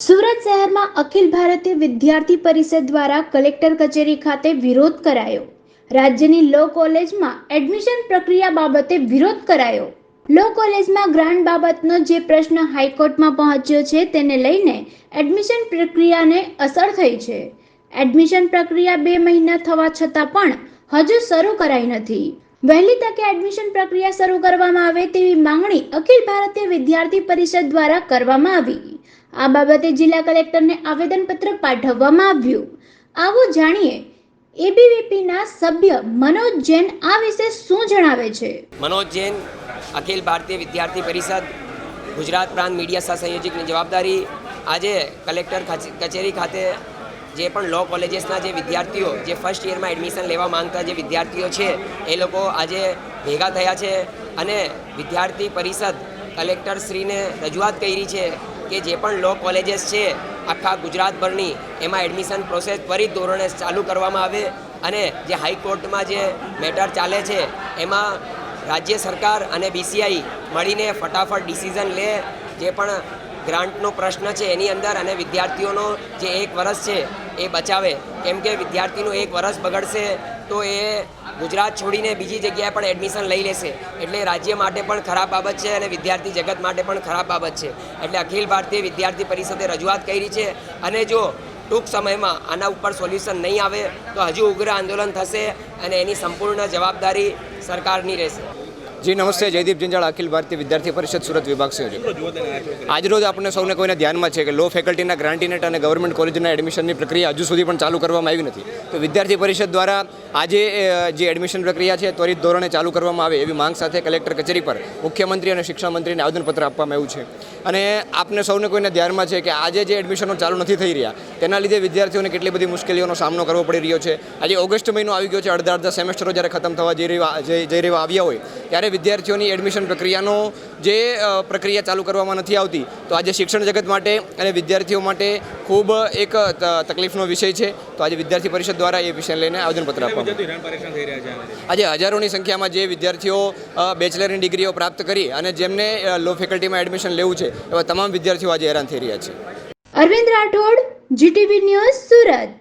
સુરત શહેરમાં અખિલ ભારતીય વિદ્યાર્થી પરિષદ દ્વારા કલેક્ટર કચેરી ખાતે વિરોધ કરાયો. રાજ્યની લો કોલેજમાં એડમિશન પ્રક્રિયા બાબતે વિરોધ કરાયો. લો કોલેજમાં ગ્રાન્ટ બાબતનો જે પ્રશ્ન હાઈકોર્ટમાં પહોંચ્યો છે તેને લઈને એડમિશન પ્રક્રિયાને અસર થઈ છે. એડમિશન પ્રક્રિયા બે મહિના થવા છતાં પણ હજુ શરૂ કરાઈ નથી. વહેલી તકે એડમિશન પ્રક્રિયા શરૂ કરવામાં આવે તેવી માંગણી અખિલ ભારતીય વિદ્યાર્થી પરિષદ દ્વારા કરવામાં આવી. આ બાબતે જિલ્લા કલેક્ટરને આવેદનપત્ર પાઠવવામાં આવ્યું. આવો જાણીએ, એબીવીપીના સભ્ય મનોજ જૈન આ વિશે શું જણાવે છે? મનોજ જૈન, અખિલ ભારતીય વિદ્યાર્થી પરિષદ, ગુજરાત પ્રાંત મીડિયા સહ સંયોજકની જવાબદારી આજે કલેક્ટર કચેરી ખાતે જે પણ લો કોલેજીસના જે વિદ્યાર્થીઓ જે ફર્સ્ટ યરમાં એડમિશન લેવા માંગતા જે વિદ્યાર્થીઓ છે, એ લોકો આજે ભેગા થયા છે અને વિદ્યાર્થી પરિષદ કલેક્ટરશ્રીને રજૂઆત કરી છે કે જે પણ લો કોલેજીસ છે, આખા ગુજરાતભરની, એમાં એડમિશન પ્રોસેસ ત્વરિત ધોરણે ચાલુ કરવામાં આવે અને જે હાઈકોર્ટમાં જે મેટર ચાલે છે, એમાં રાજ્ય સરકાર અને બીસીઆઈ મળીને ફટાફટ ડિસિઝન લે. જે પણ ગ્રાન્ટનો પ્રશ્ન છે, એની અંદર અને વિદ્યાર્થીઓનો જે એક વરસ છે, એ બચાવે. કેમ કે વિદ્યાર્થીનું એક વરસ બગડશે તો એ ગુજરાત છોડીને બીજી જગ્યાએ પણ એડમિશન લઈ લેશે. એટલે રાજ્ય માટે પણ ખરાબ બાબત છે અને વિદ્યાર્થી જગત માટે પણ ખરાબ બાબત છે. એટલે અખિલ ભારતીય વિદ્યાર્થી પરિષદે રજૂઆત કરી છે અને જો ટૂંક સમયમાં આના ઉપર સોલ્યુશન નહીં આવે, તો હજુ ઉગ્ર આંદોલન થશે અને એની સંપૂર્ણ જવાબદારી સરકારની રહેશે. જી, નમસ્તે. જયદીપ જંજાળ, અખિલ ભારતીય વિદ્યાર્થી પરિષદ, સુરત વિભાગ સંયોજક. આજરોજ આપણે સૌને કોઈને ધ્યાનમાં છે કે લો ફેકલ્ટીના ગ્રાન્ટીનેટ અને ગવર્મેન્ટ કોલેજના એડમિશનની પ્રક્રિયા હજુ સુધી પણ ચાલુ કરવામાં આવી નથી. તો વિદ્યાર્થી પરિષદ દ્વારા આજે જે એડમિશન પ્રક્રિયા છે, ત્વરિત ધોરણે ચાલુ કરવામાં આવે એવી માંગ સાથે કલેક્ટર કચેરી પર મુખ્યમંત્રી અને શિક્ષણ મંત્રીને આવેદનપત્ર આપવામાં આવ્યું છે. અને આપને સૌને કોઈને ધ્યાનમાં છે કે આજે જે એડમિશનો ચાલુ નથી થઈ રહ્યા, તેના લીધે વિદ્યાર્થીઓને કેટલી બધી મુશ્કેલીઓનો સામનો કરવો પડી રહ્યો છે. આજે ઓગસ્ટ મહિનો આવી ગયો છે અડધા અડધા સેમેસ્ટરો જ્યારે ખતમ થવા જઈ રહ્યા જઈ રહ્યા આવ્યા હોય, ત્યારે વિદ્યાર્થીઓની એડમિશન પ્રક્રિયાનો જે પ્રક્રિયા ચાલુ કરવામાં નથી આવતી તો આજે શિક્ષણ જગત માટે અને વિદ્યાર્થીઓ માટે ખૂબ એક તકલીફનો વિષય છે. તો આજે વિદ્યાર્થી પરિષદ દ્વારા એ વિષય લઈને આવેદનપત્ર આપવામાં. આજે હજારોની સંખ્યામાં જે વિદ્યાર્થીઓ બેચલરની ડિગ્રીઓ પ્રાપ્ત કરી અને જેમને લો ફેકલ્ટીમાં એડમિશન લેવું છે એવા તમામ વિદ્યાર્થીઓ આજે હેરાન થઈ રહ્યા છે. Arvind Rathod GTV news Surat.